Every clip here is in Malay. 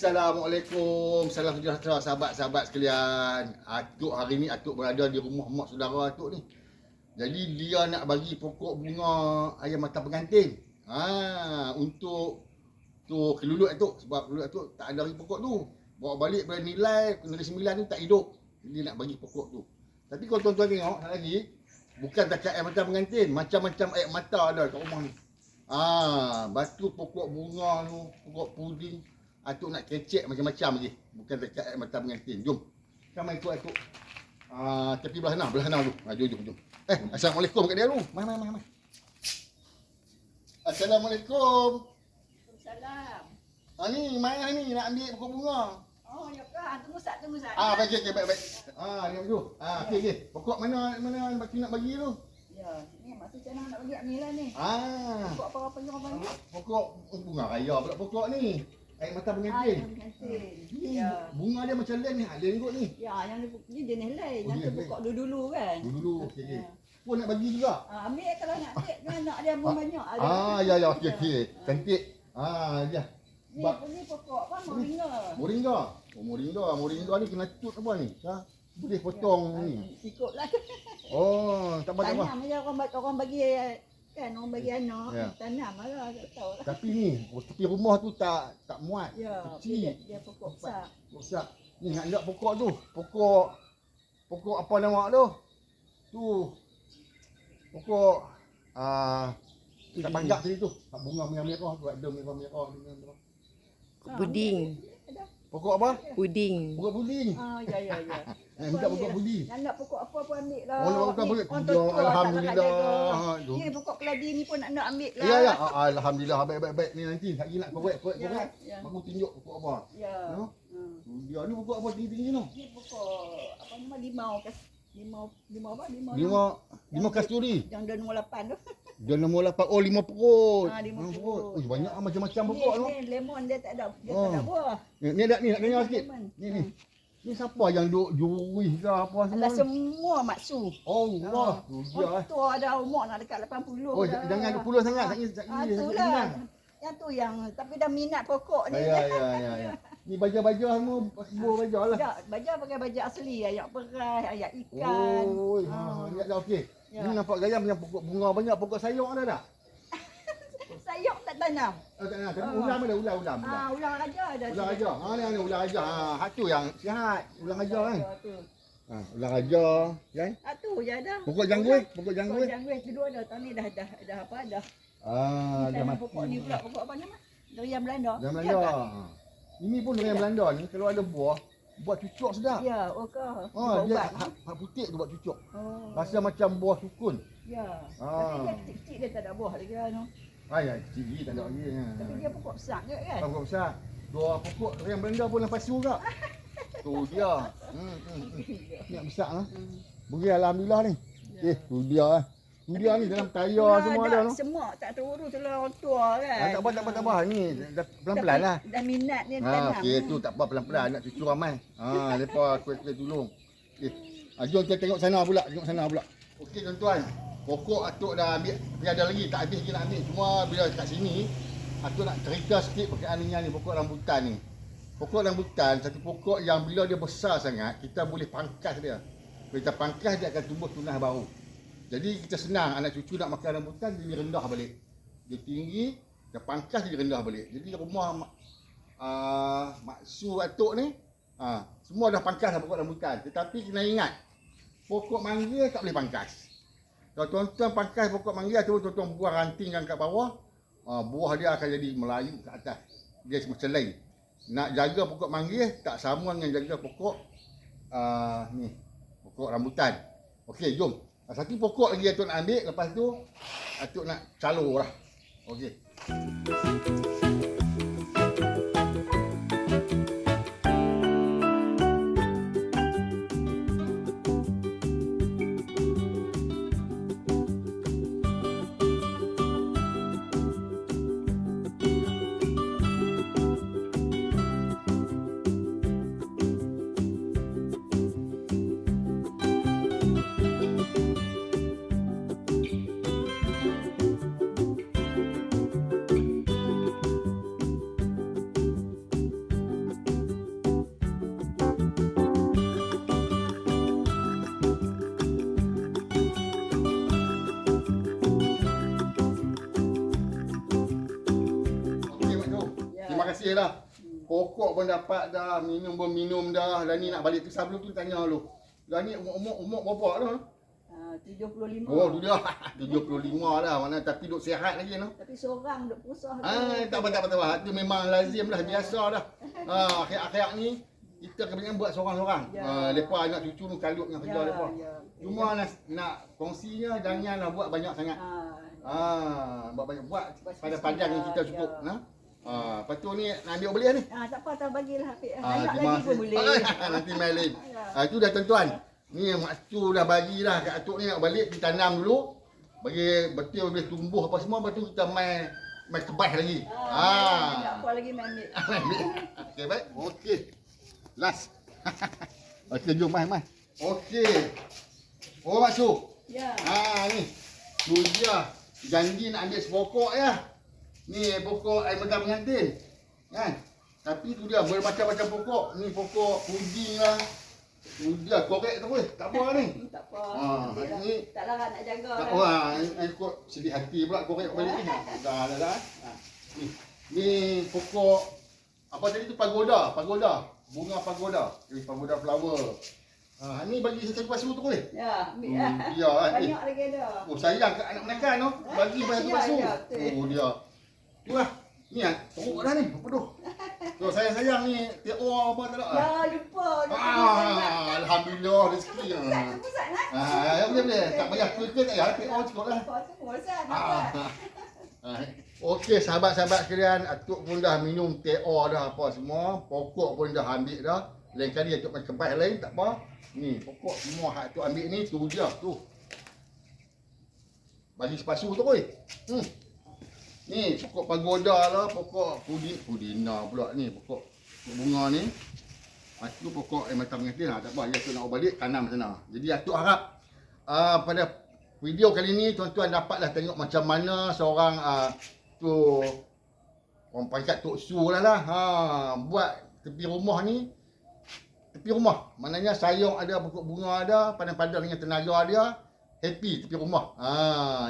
Assalamualaikum. Salam sejahtera sahabat-sahabat sekalian. Atuk hari ni Atuk berada di rumah mak saudara Atuk ni. Jadi dia nak bagi pokok bunga ayam mata pengantin. Ha, untuk tu keluluk Atuk sebab keluluk Atuk tak ada lagi pokok tu. Bawa balik pada nilai negeri sembilan tu tak hidup. Jadi nak bagi pokok tu. Tapi kalau tuan-tuan tengok tak lagi bukan takat ayam mata pengantin, macam-macam ayam mata ada kat rumah ni. Ah, batu pokok bunga tu, pokok puding, Atuk nak kecek macam-macam lagi. Bukan dekat air mata pengantin. Jom. Main ikut Atuk. Ah, tepi belah sana, belah sana tu. Ha, jom, jom, jom. Eh, Assalamualaikum kat dia tu. Mai, mai, mai, mai. Assalamualaikum. Salam. Ha ni, mai ni nak ambil pokok bunga. Oh, ya ke? Tunggu sat, tunggu sat. Ah, baik, baik, baik, baik. Ah, ni tu. Ah, okey, okey. Pokok mana mana baki nak bagi tu? Ya, ni maksud saya nak bagi ni lah ni. Ah, Pokok apa-apa yang orang panggil? pokok bunga raya pula pokok ni. Air mata Ah, pengantin. yang pengantin. Ni, Ya. bunga dia macam lain ni. Ha, lain kot ni. Ya, yang ni, ni jenis lain. Oh, Yang tu pokok dulu-dulu kan. Dulu-dulu. Okey, okey. Ya. Pun nak bagi juga. Ah, ambil kalau nak ambil, kan nak dia pun banyak. Ada Ah, ya ya okey okey. Cantik. Ah, ya. Ni, Bak- ni pokok apa? Moringa. Moringa. Oh, moringa. Moringa ni kena cut apa ni? Ha? Boleh potong ni. Ikutlah. Oh, tak apa tak apa. Tanam je orang, orang bagi kan orang bagi anak Ya. tanam lah tak tahu lah. Tapi ni, tepi rumah tu tak tak muat. Ya, Kecil. dia, dia pokok besar. Rosak. Ni nak lihat pokok tu. Pokok pokok apa nama tu? Tu. Pokok ah uh, tak panggak tadi tu. Tak bunga merah-merah tu, ada merah-merah merah. Ah, Puding. Ada. Pokok apa? Puding. Pokok puding. Ah, ya ya ya. Eh, minta pokok puding. Yang nak pokok apa pun ambil lah. Oh, nak pokok apa? Ya, tua-tua tak Alhamdulillah. Ha, tu. Ni pokok keladi ni pun nak nak ambil lah. Ya ya, Ah, alhamdulillah baik baik baik ni nanti lagi nak korek korek Ya, korek. ya. Aku tunjuk pokok apa. Ya. No? Hmm. Dia ni pokok apa tinggi-tinggi tu? Ni pokok apa nama limau kas limau limau apa limau Lima lima kasturi. yang dah nombor 8 tu. Dia nombor lapan. Oh lima perut. Ah, lima perut. Ui, banyak ah, macam-macam Ni, pokok tu. ni lemon dia tak ada dia Oh. tak ada buah. Ni, ni ada ni nak kenyang sikit. Ni ni. Ni siapa yang duk jurih ke apa semua? Alah ni? semua maksu. Oh, Allah. Tu dia Oh, eh. tua dah umur nak dekat 80 Oh, dah. jangan 20 sangat. Tak tak tu sakit lah. pinggang. Yang tu yang tapi dah minat pokok ni. Ya ya ya ya. Ni baja-baja semua sebuah baja lah. Tak, baja pakai baja asli, ayat perai, ayat ikan. Oh, Ah. ha, lihat dah okey. Ya. Ni nampak gaya macam pokok bunga banyak, pokok sayur ada tak? Sayur tak tanam. Oh, tak nak. Tapi Ah. ulam ada, ulam, ulam. Ah, ulang aja ada. Ulang aja. Ha ni ni ulang aja. Ha, hak tu yang sihat. Ulang aja kan. Tu. Ha, ulang aja kan. Ah tu je ada. Pokok janggut, pokok Pokok janggut. janggut kedua ada. Tahun ni dah dah dah apa dah. Ah, dah Tanam mati. pokok ni pula pokok apa nama? Durian Belanda. Dah Ya Belanda. Ha. Ini pun dengan Belanda ni kalau ada buah, buat cucuk sedap. Ya, okey. Ha, Buat dia ubat. hak, hak putih tu buat cucuk. Oh. Rasa macam buah sukun. Ya. Ah. Tapi dia kecil-kecil dia tak ada buah lagi kan. Ah, ya, tinggi tak ada lagi. Ha. Tapi dia pokok besar je kan. Pokok besar. Dua pokok yang Belanda pun lepas su kak. Tu dia. Hmm, hmm, hmm. Yang besar lah. Hmm. Bagi alhamdulillah ni. Eh, tu dia lah. Tu dia ni dalam tayar Dah- semua dah ada tu. Semua tak terurus oleh orang tua kan. Ah, tak apa, tak apa, tak apa. Ni dah pelan-pelan lah. Dah, minat ni Ha, tanam. okey tu tak apa pelan-pelan nak cucu ramai. Ha, depa kuat-kuat tolong. Okey. Ha, jom kita tengok sana pula, tengok sana pula. Okey tuan-tuan. Pokok atuk dah ambil, tapi ada lagi tak habis lagi nak ambil. Cuma bila kat sini atuk nak cerita sikit berkaitan dengan ni pokok rambutan ni. Pokok rambutan satu pokok yang bila dia besar sangat, kita boleh pangkas dia. Bila kita pangkas dia akan tumbuh tunas baru. Jadi kita senang anak cucu nak makan rambutan dia rendah balik. Dia tinggi, dia pangkas dia rendah balik. Jadi rumah mak- uh, maksu atuk ni uh, semua dah pangkas dah pokok rambutan. Tetapi kena ingat pokok mangga tak boleh pangkas. Kalau tuan-tuan pangkas pokok mangga tu tuan-tuan buang ranting yang kat bawah, uh, buah dia akan jadi melayu ke atas. Dia macam lain. Nak jaga pokok mangga tak sama dengan jaga pokok uh, ni pokok rambutan. Okey, jom. Satu pokok lagi atuk nak ambil, lepas tu atuk nak calur lah. Okey. Kasih lah. Pokok pun dapat dah, minum pun minum dah. Dan ni nak balik ke sebelum tu tanya lu. Dan ni umur-umur umur berapa dah? Ah, 75. Oh, tu dia. 75 dah. Mana tapi duk sihat lagi no. Tapi seorang duk pusah. Ah, tak apa tak apa tak apa. Itu memang lazim lah biasa dah. Ah, akhir-akhir ni kita kebanyakan buat seorang-seorang. Ya. Ah, depa anak cucu ni kalut dengan kerja Ya, depa. ya. Cuma nak nak kongsinya janganlah buat banyak sangat. Ah, Ah, buat banyak buat pada padang yang kita cukup. ya. Nah. Ah, lepas tu ni nak ambil beli ni. ah, tak apa tak bagilah Apik. Ah, Banyak terima lagi pun kasih. boleh. Ah, nanti main lain. Ah, itu dah tuan-tuan. Ni mak cu dah bagi dah kat atuk ni nak balik ditanam dulu. Bagi betul boleh tumbuh apa semua lepas tu kita main main kebas lagi. Ah, tak Ah. apa lagi main ambil. Okey baik. Okey. Last. Okey jom mai mai. Okey. Oh Mak Su. Ya. Ha ni. Tu dia. Janji nak ambil sepokok ya. Ni pokok air megam pengantin. Kan? Tapi tu dia bermacam-macam pokok. Ni pokok puding lah. Dia korek tu weh. Tak apa ni. Hmm, Tak apa. Lah. ni- Tak larang nak jaga. Tak lah. wah, ai kot sedih hati pula korek balik ni. Dah dah dah. Ha. Ni. Ni pokok apa tadi tu pagoda, pagoda. Bunga pagoda. Ni pagoda flower. Ha, ni bagi saya pasu tu weh. Ya, ambil Hmm, lah. kan. Eh, Banyak lagi ada. Oh sayang kat anak menekan tu. Bagi bayar tu Ya, pasu. ya. Oh dia. Lah. Ni ah, teruk dah ni. Peduh. So sayang-sayang ni TO apa tak ada. Ya, lupa. Ah, alhamdulillah rezeki. Pusat, Ah. pusat. Ah, ya boleh boleh. Tak payah kuih-kuih tak payah. TO cukup lah. Ah. Ah. Okey sahabat-sahabat sekalian, Atuk pun dah minum TO dah apa semua, pokok pun dah ambil dah. Lain kali Atuk main kebas lain tak apa. Ni pokok semua hak Atuk ambil ni tu je tu. Bagi sepasu tu koi. Hmm. Ni pokok pagoda lah, pokok pudi pudina pula ni pokok bunga ni. Tu pokok air mata pengantin lah. Tak apa, tu nak balik tanam sana. Jadi Atuk harap uh, pada video kali ni tuan-tuan dapatlah tengok macam mana seorang uh, tu orang pangkat Tok Su lah lah. Ha, buat tepi rumah ni tepi rumah. Maknanya sayang ada, pokok bunga ada, pandang-pandang dengan tenaga dia, happy tepi rumah. Ha,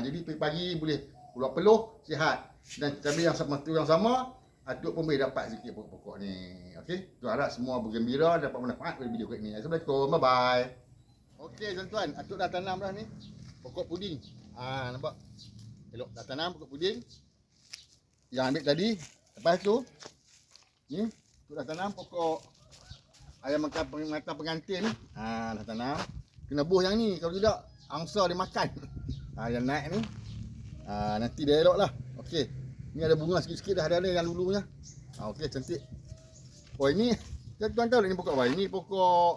jadi pagi-pagi boleh keluar peluh, sihat. Dan cabai yang sama tu yang sama, Atuk pun boleh dapat sikit pokok-pokok ni. Okey, tu harap semua bergembira dapat manfaat dari video kali ni. Assalamualaikum. Bye bye. Okey tuan-tuan, Atuk dah tanam dah ni. Pokok puding. Ah nampak. Elok dah tanam pokok puding. Yang ambil tadi. Lepas tu ni Atuk dah tanam pokok ayam makan mata pengantin. Ah dah tanam. Kena buh yang ni kalau tidak angsa dia makan. Ah yang naik ni. Ah nanti dia elok lah. Okey. Ni ada bunga sikit-sikit dah ada ada yang dulunya. Ah okey cantik. Oh ini tuan-tuan tahu tak ni pokok apa? Ini pokok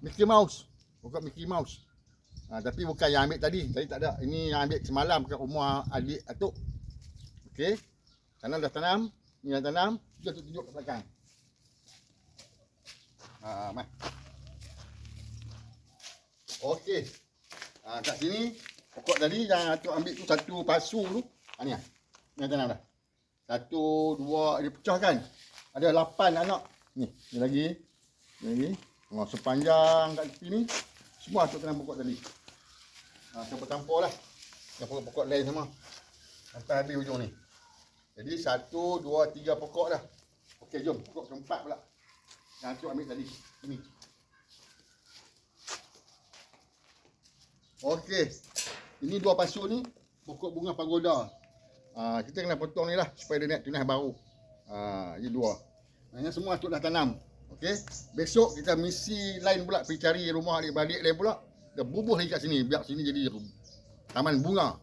Mickey Mouse. Pokok Mickey Mouse. Ha, tapi bukan yang ambil tadi. Tadi tak ada. Ini yang ambil semalam kat rumah adik atuk. Okey. Tanam dah tanam. Ni yang tanam. Kita tunjuk kat belakang. Ha, mai. Okey. Ha, kat sini pokok tadi yang atuk ambil tu satu pasu tu. Ha ni ah. Ni yang tanam dah. Satu, dua, dia pecah kan. Ada lapan anak. Ni, ni lagi. Ni lagi. Oh, sepanjang kat tepi ni semua atuk tanam pokok tadi. Ha, campur-campur lah. Yang pokok-pokok lain sama. Sampai habis hujung ni. Jadi satu, dua, tiga pokok dah. Okey, jom. Pokok keempat pula. Yang atuk ambil tadi. Ini. Okey. Ini dua pasu ni. Pokok bunga pagoda. Ha, kita kena potong ni lah. Supaya dia naik tunas baru. Ha, ini dua. Maksudnya semua atuk dah tanam. Okey. Besok kita misi lain pula pergi cari rumah adik-beradik lain pula. Dah bubuh lagi kat sini. Biar sini jadi taman bunga.